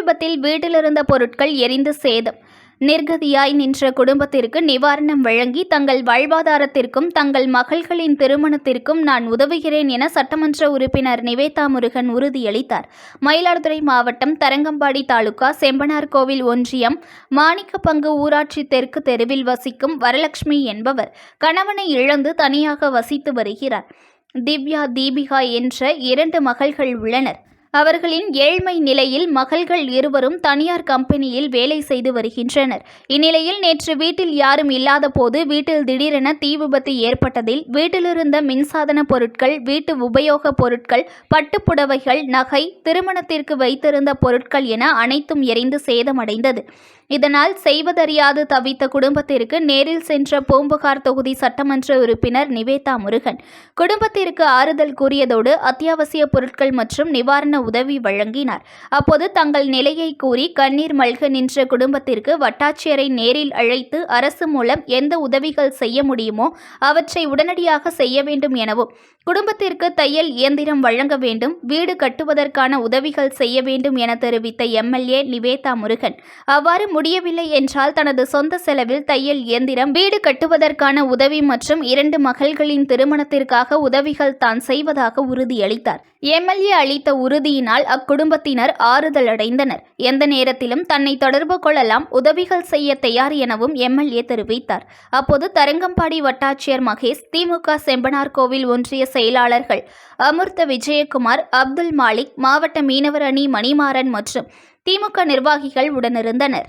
விபத்தில் வீட்டிலிருந்த பொருட்கள் எரிந்து சேதம். நிர்கதியாய் நின்ற குடும்பத்திற்கு நிவாரணம் வழங்கி தங்கள் வாழ்வாதாரத்திற்கும் தங்கள் மகள்களின் திருமணத்திற்கும் நான் உதவுகிறேன் என சட்டமன்ற உறுப்பினர் நிவேதா முருகன் உறுதியளித்தார். மயிலாடுதுறை மாவட்டம் தரங்கம்பாடி தாலுகா செம்பனார் கோவில் ஒன்றியம் மாணிக்கப்பங்கு ஊராட்சி தெற்கு தெருவில் வசிக்கும் வரலட்சுமி என்பவர் கணவனை இழந்து தனியாக வசித்து வருகிறார். திவ்யா தீபிகா என்ற இரண்டு மகள்கள் உள்ளனர். அவர்களின் ஏழ்மை நிலையில் மகள்கள் இருவரும் தனியார் கம்பெனியில் வேலை செய்து வருகின்றனர். இந்நிலையில் நேற்று வீட்டில் யாரும் இல்லாத போது வீட்டில் திடீரென தீ விபத்து ஏற்பட்டதில் வீட்டிலிருந்த மின்சாதன பொருட்கள் வீட்டு உபயோகப் பொருட்கள் பட்டுப்புடவைகள் நகை திருமணத்திற்கு வைத்திருந்த பொருட்கள் என அனைத்தும் எரிந்து சேதமடைந்தது. இதனால் செய்வதறியாது தவித்த குடும்பத்திற்கு நேரில் சென்ற பூம்புகார் தொகுதி சட்டமன்ற உறுப்பினர் நிவேதா முருகன். குடும்பத்திற்கு ஆறுதல் கூறியதோடு அத்தியாவசிய பொருட்கள் மற்றும் நிவாரண உதவி வழங்கினார். அப்போது தங்கள் நிலையை கூறி கண்ணீர் மல்க நின்ற குடும்பத்திற்கு வட்டாட்சியரை நேரில் அழைத்து அரசு மூலம் எந்த உதவிகள் செய்ய முடியுமோ அவற்றை உடனடியாக செய்ய வேண்டும் எனவும் குடும்பத்திற்கு தையல் இயந்திரம் வழங்க வேண்டும் வீடு கட்டுவதற்கான உதவிகள் செய்ய வேண்டும் என தெரிவித்த எம்எல்ஏ நிவேதா முருகன். அவ்வாறு முடியவில்லை என்றால் தனது சொந்த செலவில் தையல் இயந்திரம் வீடு கட்டுவதற்கான உதவி மற்றும் இரண்டு மகள்களின் திருமணத்திற்காக உதவிகள் தான் செய்வதாக உறுதியளித்தார். எம்எல்ஏ அளித்த உறுதியினால் அக்குடும்பத்தினர் ஆறுதல் அடைந்தனர் எந்த நேரத்திலும் தன்னை தொடர்பு கொள்ளலாம் உதவிகள் செய்ய தயார் எனவும் எம்எல்ஏ தெரிவித்தார். அப்போது தரங்கம்பாடி வட்டாட்சியர் மகேஷ் திமுக செம்பனார் கோவில் ஒன்றிய செயலாளர்கள் அமிர்த விஜயகுமார் அப்துல் மாலிக் மாவட்ட மீனவர் அணி மணிமாறன் மற்றும் திமுக நிர்வாகிகள் உடனிருந்தனர்.